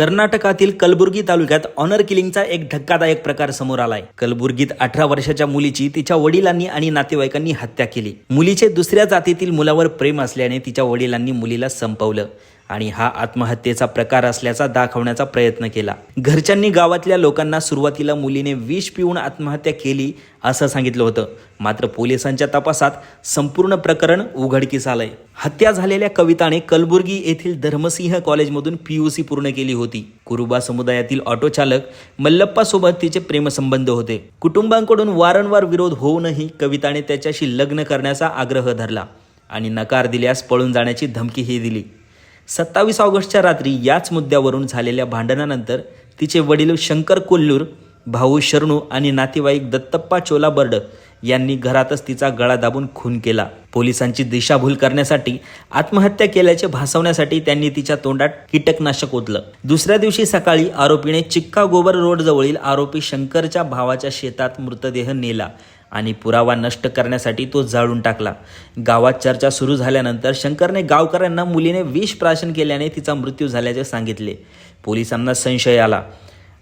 कर्नाटकातील कलबुर्गी तालुक्यात ऑनर किलिंगचा एक धक्कादायक प्रकार समोर आलाय. कलबुर्गीत अठरा वर्षाच्या मुलीची तिच्या वडिलांनी आणि नातेवाईकांनी हत्या केली. मुलीचे दुसऱ्या जातीतील मुलावर प्रेम असल्याने तिच्या वडिलांनी मुलीला संपवलं. आणि हा आत्महत्येचा प्रकार असल्याचा दाखवण्याचा प्रयत्न केला. घरच्यांनी गावातल्या लोकांना सुरुवातीला मुलीने विष पिऊन आत्महत्या केली असं सांगितलं होतं. मात्र पोलिसांच्या तपासात संपूर्ण प्रकरण उघडकीस आलंय. हत्या झालेल्या कविताने कलबुर्गी येथील धर्मसिंह कॉलेजमधून पीयूसी पूर्ण केली होती. कुरुबा समुदायातील ऑटो चालक मल्लप्पा सोबत तिचे प्रेमसंबंध होते. कुटुंबांकडून वारंवार विरोध होऊनही कविताने त्याच्याशी लग्न करण्याचा आग्रह धरला आणि नकार दिल्यास पळून जाण्याची धमकीही दिली. सत्तावीस ऑगस्टच्या रात्री याच मुद्द्यावरून झालेल्या भांडणानंतर तिचे वडील शंकर कोल्लूर भाऊ शरणू आणि नातेवाईक दत्तप्पा चोला बर्ड यांनी घरातच तिचा गळा दाबून खून केला. पोलिसांची दिशाभूल करण्यासाठी आत्महत्या केल्याचे भासवण्यासाठी त्यांनी तिच्या तोंडात कीटकनाशक ओतलं. दुसऱ्या दिवशी सकाळी आरोपीने चिक्का गोबर रोड जवळील आरोपी शंकरच्या भावाच्या शेतात मृतदेह नेला. आणि पुरावा नष्ट करण्यासाठी तो जाळून टाकला. गावात चर्चा सुरू झाल्यानंतर शंकरने गावकऱ्यांना मुलीने विष प्राशन केल्याने तिचा मृत्यू झाल्याचे सांगितले. पोलिसांना संशय आला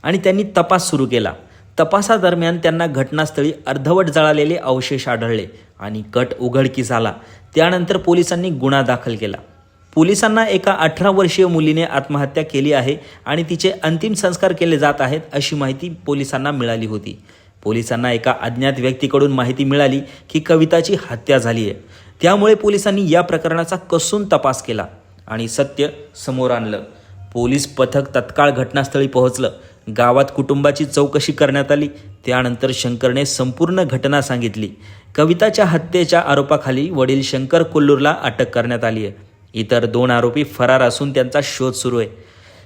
आणि त्यांनी तपास सुरू केला. तपासादरम्यान त्यांना घटनास्थळी अर्धवट जळालेले अवशेष आढळले आणि कट उघडकीस आला. त्यानंतर पोलिसांनी गुन्हा दाखल केला. पोलिसांना एका अठरा वर्षीय मुलीने आत्महत्या केली आहे आणि तिचे अंतिम संस्कार केले जात आहेत अशी माहिती पोलिसांना मिळाली होती. पोलिसांना एका अज्ञात व्यक्तीकडून माहिती मिळाली की कविताची हत्या झाली आहे. त्यामुळे पोलिसांनी या प्रकरणाचा कसून तपास केला आणि सत्य समोर आणलं. पोलीस पथक तत्काळ घटनास्थळी पोहोचलं. गावात कुटुंबाची चौकशी करण्यात आली. त्यानंतर शंकरने संपूर्ण घटना सांगितली. कविताच्या हत्येच्या आरोपाखाली वडील शंकर कोल्लूरला अटक करण्यात आली आहे. इतर दोन आरोपी फरार असून त्यांचा शोध सुरू आहे.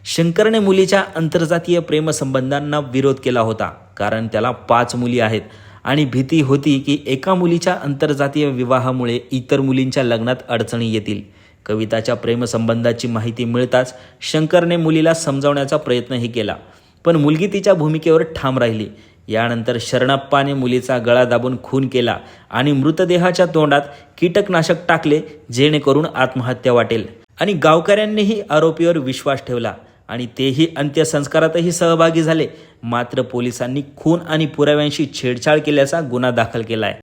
शंकरने मुलीच्या आंतरजातीय प्रेमसंबंधांना विरोध केला होता कारण त्याला पाच मुली आहेत. आणि भीती होती की एका मुलीच्या आंतरजातीय विवाहामुळे इतर मुलींच्या लग्नात अडचणी येतील. कविताच्या प्रेमसंबंधाची माहिती मिळताच शंकरने मुलीला समजावण्याचा प्रयत्नही केला. पण मुलगी तिच्या भूमिकेवर ठाम राहिली. यानंतर शरणप्पाने मुलीचा गळा दाबून खून केला आणि मृतदेहाच्या तोंडात कीटकनाशक टाकले जेणेकरून आत्महत्या वाटेल. आणि गावकऱ्यांनीही आरोपीवर विश्वास ठेवला. आणि तेही अंत्यसंस्कारातही सहभागी झाले. मात्र पोलिसांनी खून आणि पुराव्यांशी छेडछाड केल्याचा गुन्हा दाखल केला आहे